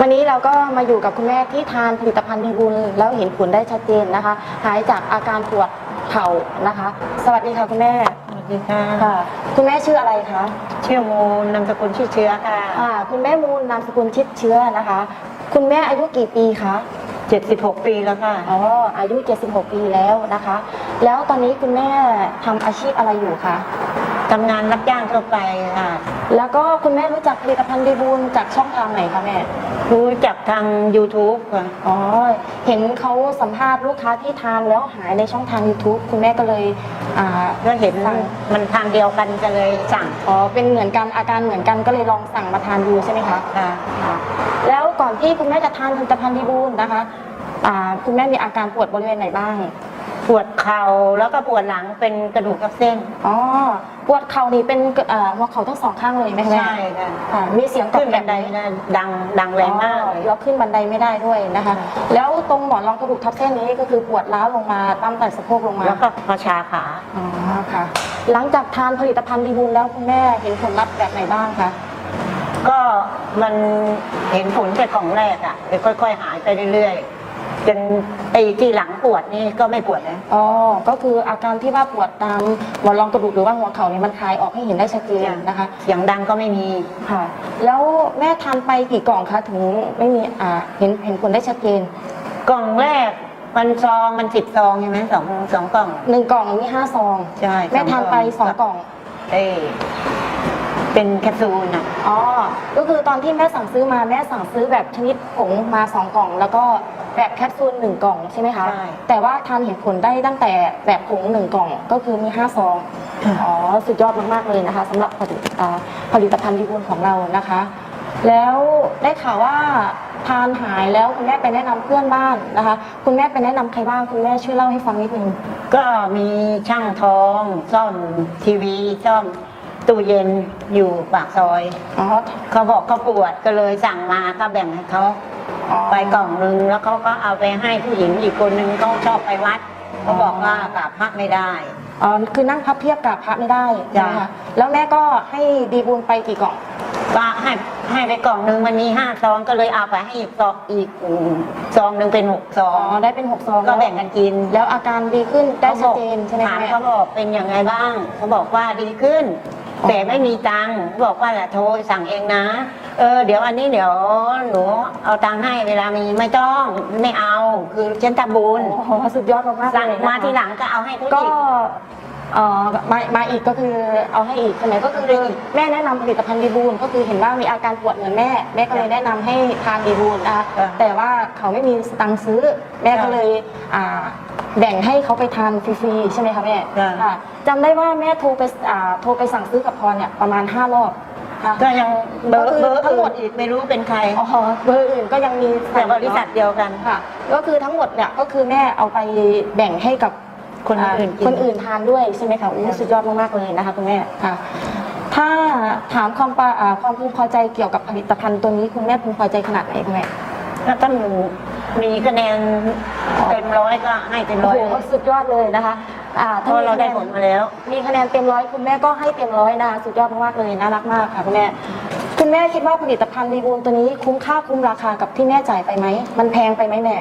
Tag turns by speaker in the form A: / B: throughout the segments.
A: วันนี้เราก็มาอยู่กับคุณแม่ที่ทานผลิตภัณฑ์ดีบุญแล้วเห็นผลได้ชัดเจนนะคะ หายจากอาการปวดเข่านะคะ สวัสดีค่ะคุณแม่
B: สวัสดีค่ะ
A: ค่ะ คุณแม่ชื่ออะไรคะ
B: ชื่อมูลนามสกุลชื่อเชื้อค่ะ
A: อ่าคุณแม่มูลนามสกุลชิดเชื้อนะคะ คุณแม่อายุกี่ปีคะ
B: 76 ปีแล้วค่ะ
A: อ๋ออายุ 76 ปีแล้วนะคะ แล้วตอนนี้คุณแม่ทำอาชีพอะไรอยู่คะ
B: ทำงานรับจ้างทั่วไปค่ะ
A: แล้วก็คุณแม่รู้จักผลิตภัณฑ์ดีบุญจากช่องทางไหนคะแม่
B: รู้จักทาง YouTube ค่ะ
A: อ๋อ เห็นเขาสัมภาษณ์ลูกค้าที่ทานแล้วหายในช่องทาง YouTube คุณแม่ก็เลยอ่า
B: ก็เห็น
A: สั่ง
B: มันทางเดียวกันก็เลยสั่ง
A: อ๋อ เป็นเหมือนกันอาการเหมือนกันก็เลยลองสั่งมาทานดูใช่ไหมคะ
B: ค่ะ
A: ค่ะ แล้วก่อนที่คุณแม่จะทานผลิตภัณฑ์ดีบูลนะคะอ่าคุณแม่มีอาการปวดบริเวณไหนบ้าง
B: ปวดเข่าแล้วก็ปวดหลังเป็นกระดูกกับเส้น
A: อ๋อปวดเข่านี่เป็นเอ่อหัวเข่าทั้งสองข้างเลยไหมคะแม่
B: ใช่ค่ะ
A: ค่ะมีเสียงกรอ
B: ขึ้
A: บ
B: น
A: แกร
B: บั
A: บ
B: น
A: ไห
B: ได
A: ม
B: ไม่ได้ดังดังแรงมากเลย
A: แล้วขึ้นบันไดไม่ได้ด้วยนะคะ
B: ค่ะ
A: แล้วตรงหมอนรองกระดูกทับเส้นนี้ก็คือปวดร้าวลงมาตั้งแต่สะโพกลงมา
B: แล้วก็มาชาขา
A: อ๋อค่ะ หลังจากทานผลิตภัณฑ์ดีบุญแล้วคุณแม่เห็นผลลัพธ์แบบไหนบ้างคะ
B: ก็มันเห็นผลแต่ของแรกอะเดี๋ยวค่อย ๆ หายไปเรื่อยๆ จนไอ้ที่หลังปวดนี่ก็ไม่ปวดนะ
A: อ๋อ ก็คืออาการที่ว่าปวดตามหมอนรองกระดูกหรือว่าหัวเข่านี่มันคลายออกให้เห็นได้ชัดเจนนะคะ
B: เสียงดังก็ไม่มี
A: ค่ะ แล้วแม่ทานไปกี่กล่องคะถึงไม่มีอ่าเห็นเห็นผลได้ชัดเจน
B: กล่องแรกมันซองมันสิบซองใช่ไหมสองสองกล่อง
A: หนึ่งกล่องมีห้าซอง
B: ใช่
A: แม่ทานไปสองกล่อง
B: เอ้ย เป็นแคปซูลอะ
A: อ๋อ ก็คือตอนที่แม่สั่งซื้อมาแม่สั่งซื้อแบบชนิดผงมาสองกล่อง แล้วก็แบบแคปซูลหนึ่งกล่องใช่ไหมคะ
B: ใช่
A: แต่ว่าทานเห็นผลได้ตั้งแต่แบบผงหนึ่งกล่องก็คือมีห้าซอง
B: ค่ะ
A: อ๋อ สุดยอดมากๆเลยนะคะสำหรับผลิตอ่าผลิตภัณฑ์ดีบุญของเรานะคะ แล้วได้ข่าวว่าทานหายแล้วคุณแม่ไปแนะนำเพื่อนบ้านนะคะ คุณแม่ไปแนะนำใครบ้างคุณแม่ช่วยเล่าให้ฟังนิดนึง
B: ก็มีช่างทองซ่อมทีวีซ่อม ตู้เย็นอยู่ปากซอย
A: อ๋อ
B: เขาบอกเขาปวดก็เลยสั่งมาก็แบ่งให้เขาไปกล่องนึงแล้วเขาก็เอาไปให้ผู้หญิงอีกคนนึงเขาชอบไปวัดเขาบอกว่ากราบพระไม่ได้
A: อ๋อคือนั่งพับเพียบกับพระไม่ได้
B: จ้ะ
A: นะคะแล้วแม่ก็ให้ดีบุญไปกี่กล่อง
B: ก็ให้ให้ไปกล่องนึงมันมีห้าซองก็เลยเอาไปให้อีกซองอีกอืมซองหนึ่งเป็นหกซอ
A: อ๋อ
B: ง
A: ได้เป็นหกซอง
B: ก็แบ่งกันกิน
A: แล้วอาการดีขึ้นได้ชัดเจนใช่ไหม
B: ถาม
A: แม่
B: เขาบอกเป็นอย่างไรบ้างเขาบอกว่าดีขึ้น
A: อ๋อ
B: แต่ไม่มีตังค์เขาบอกว่าแหละโทรสั่งเองนะ เออเดี๋ยวอันนี้เดี๋ยวหนูเอาตังค์ให้เวลามีไม่ต้องไม่เอาคือฉันทำบุญ
A: โอ้โหสุดยอดมากๆ
B: สั่ง
A: เลยนะคะ
B: มาทีหลังก็เอาให้เขา
A: ก็
B: อีก
A: เอ่อมามาอีกก็คือเอาให้อีกใช่ไหมก็คือแม่แนะนำผลิตภัณฑ์ดีบูลก็คือเห็นว่ามีอาการปวดเหมือนแม่แม่ก็เลยแนะนำให้ทานดีบูลนะคะแต่ว่าเขาไม่มีสตังค์ซื้อ แม่ก็เลยอ่า แบ่งให้เขาไปทานฟรีๆใช่ไหมคะแม่ค่ะจำได้ว่าแม่โทรไปอ่าโทรไปสั่งซื้อกับพรเนี่ยประมาณห้ารอบค่ะ
B: ก็ยังเบอ
A: ก็
B: ร์
A: คือ
B: เบอร์
A: ทั้งหมด
B: อีกไม่รู้เป็นใคร
A: อ๋อเบอร์อื่นก็ยังมี
B: แต่บริษัทเดียวกัน
A: ค่ะ ก็คือทั้งหมดเนี่ยก็คือแม่เอาไปแบ่งให้กับ
B: คนอื่นกิน
A: คนอื่นทานด้วยใช่ไหมคะอู้สุดยอดมากๆเลยนะคะคุณแม่ค่ะ ถ้าถามความปะอ่าความพึงพอใจเกี่ยวกับผลิตภัณฑ์ตัวนี้คุณแม่พึงพอใจขนาดไหนคุณแม่
B: แล้วถ้าหนู มีคะแนนเต็มร้อยก็ให้เต็ม
A: โอ้
B: ร้อย
A: โหสุดยอดเลยนะคะอ่า
B: เพราะเราได้ผลมาแล้ว
A: มีคะแนนเต็มร้อยคุณแม่ก็ให้เต็มร้อยนะคะสุดยอดมากๆเลยน่ารักมากค่ะคุณแม่ คุณแม่คิดว่าผลิตภัณฑ์ดีบูลตัวนี้คุ้มค่าคุ้มราคากับที่แม่จ่ายไปไหม มันแพงไปไหมแม่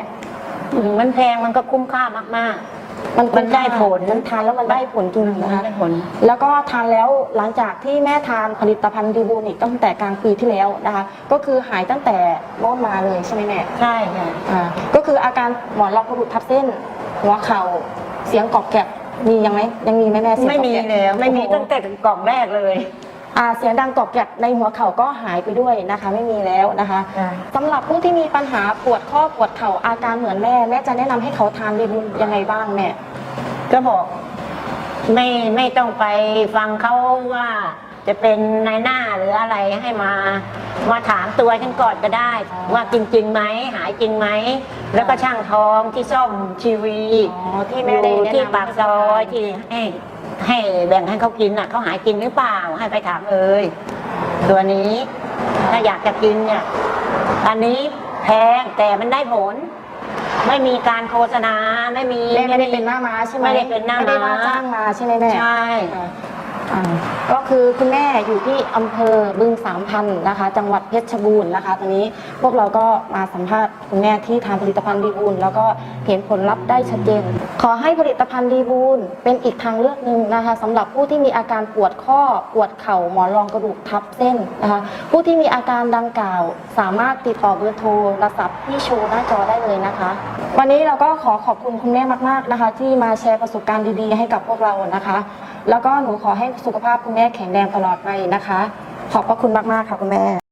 B: อืมมันแพงมันก็คุ้มค่ามาก
A: มัน
B: มันได้ผล
A: มันทานแล้วมันได้ผลจริง
B: ๆ
A: นะคะ
B: ได้ผล
A: แล้วก็ทานแล้วหลังจากที่แม่ทานผลิตภัณฑ์ดีบูนิกตั้งแต่กลางปีที่แล้วนะคะ ก็คือหายตั้งแต่โน่นมาเลยใช่ไหมแม่
B: ใช่ค่ะ
A: อ่าก็คืออาการหมอนรองกระดูกทับเส้น หัวเข่าเสียงกรอบแกรบมียังไหมยังมีไหมแม่เสียง
B: ไม่
A: กรอบ
B: มี
A: แกรบ
B: แล้ว ไม่มี
A: โอ้โห
B: ตั้งแต่กล่องแรกเลย
A: อ่าเสียงดังกรอบแกรบในหัวเข่าก็หายไปด้วยนะคะ ไม่มีแล้วนะคะสำหรับผู้ที่มีปัญหาปวดข้อปวดเข่าอาการเหมือนแม่แม่จะแนะนำให้เขาทานดีบูนยังไงบ้างแม่
B: ก็บอก ไม่ไม่ต้องไปฟังเขาว่า จะเป็นนายหน้าหรืออะไรให้มามาถามตัวฉันก่อนก็ได้
A: อ๋อ
B: ว่าจริงๆไหมหายจริงไหมแล้วก็ช่างทองที่ซ่อมทีวี
A: อ๋อที่แม่ได้
B: อยู่
A: แนะนำ
B: ที่ปากซอยที่ให้ให้แบ่งให้เขากินอะเขาหายจริงหรือเปล่าให้ไปถามเลย ตัวนี้ถ้าอยากจะกินเนี่ยอันนี้แพงแต่มันได้ผล ไม่มีการโฆษณาไม่มี
A: แม่ไม่ได้เป็นหน้าม้าใช่ไหม
B: ไม่ได้เป็นหน้าม้า
A: ไม่ได้ว่าจ้างมาใช่ไหมแม่
B: ใช่
A: ค่ะ อ่าก็คือคุณแม่อยู่ที่อำเภอบึงสามพันนะคะ จังหวัดเพชรบูรณ์นะคะตอนนี้พวกเราก็มาสัมภาษณ์คุณแม่ที่ทานผลิตภัณฑ์ดีบูลแล้วก็ เห็นผลลัพธ์ได้ชัดเจน ขอให้ผลิตภัณฑ์ดีบูลเป็นอีกทางเลือกหนึ่งนะคะสำหรับผู้ที่มีอาการปวดข้อปวดเข่าหมอนรองกระดูกทับเส้นนะคะผู้ที่มีอาการดังกล่าว สามารถติดต่อเบอร์โทรศัพท์ที่โชว์หน้าจอได้เลยนะคะ วันนี้เราก็ขอขอบคุณคุณแม่มาก ๆนะคะ ที่มาแชร์ประสบการณ์ดีๆ ให้กับพวกเรานะคะ แล้วก็หนูขอให้สุขภาพคุณแม่แข็งแรงตลอดไปนะคะ ขอบพระคุณมากๆค่ะคุณแม่